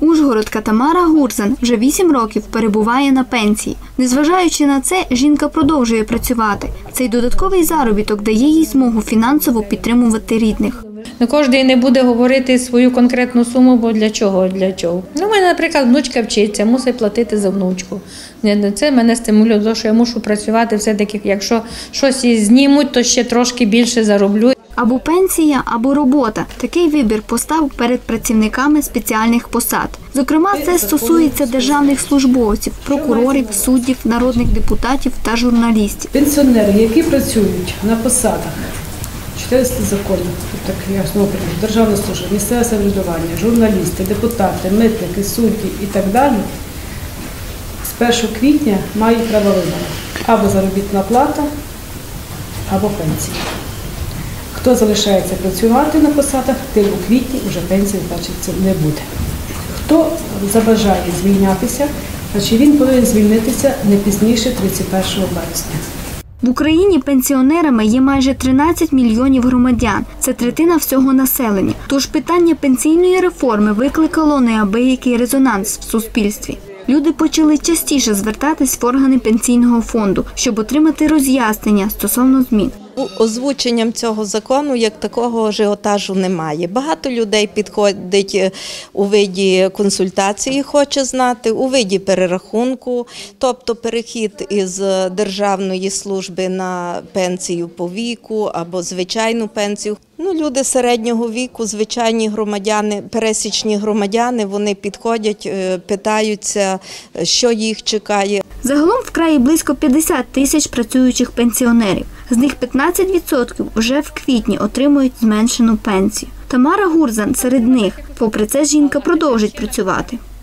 Ужгородка Тамара Гурзан вже 8 років перебуває на пенсії. Незважаючи на це, жінка продовжує працювати. Цей додатковий заробіток дає їй змогу фінансово підтримувати рідних. Не кожен не буде говорити свою конкретну суму, бо для чого? Для чого. Ну, у мене, наприклад, внучка вчиться, мусить платити за внучку. Це мене стимулює, що я мушу працювати все-таки. Якщо щось знімуть, то ще трошки більше зароблю. Або пенсія, або робота. Такий вибір постав перед працівниками спеціальних посад. Зокрема, це стосується державних службовців, прокурорів, суддів, народних депутатів та журналістів. Пенсіонери, які працюють на посадах 400 законів, так я знову державна служба, місцеве самоврядування, журналісти, депутати, митники, судді і так далі, з 1 квітня мають право вибору або заробітна плата, або пенсія. Хто залишається працювати на посадах, тим у квітні вже пенсії значиться не буде. Хто забажає звільнятися, значить він повинен звільнитися не пізніше 31 березня. В Україні пенсіонерами є майже 13 мільйонів громадян. Це третина всього населення. Тож питання пенсійної реформи викликало неабиякий резонанс в суспільстві. Люди почали частіше звертатись в органи пенсійного фонду, щоб отримати роз'яснення стосовно змін. Озвученням цього закону як такого ажіотажу немає. Багато людей підходить е, у виді консультації, хоче знати, у виді перерахунку, тобто перехід із державної служби на пенсію по віку або звичайну пенсію. Ну, люди середнього віку, звичайні громадяни, пересічні громадяни, вони підходять, е, питаються, е, що їх чекає. Загалом в краї близько 50 тисяч працюючих пенсіонерів. З них 15% вже в квітні отримують зменшену пенсію. Тамара Гурзан серед них. Попри це, жінка продовжить працювати.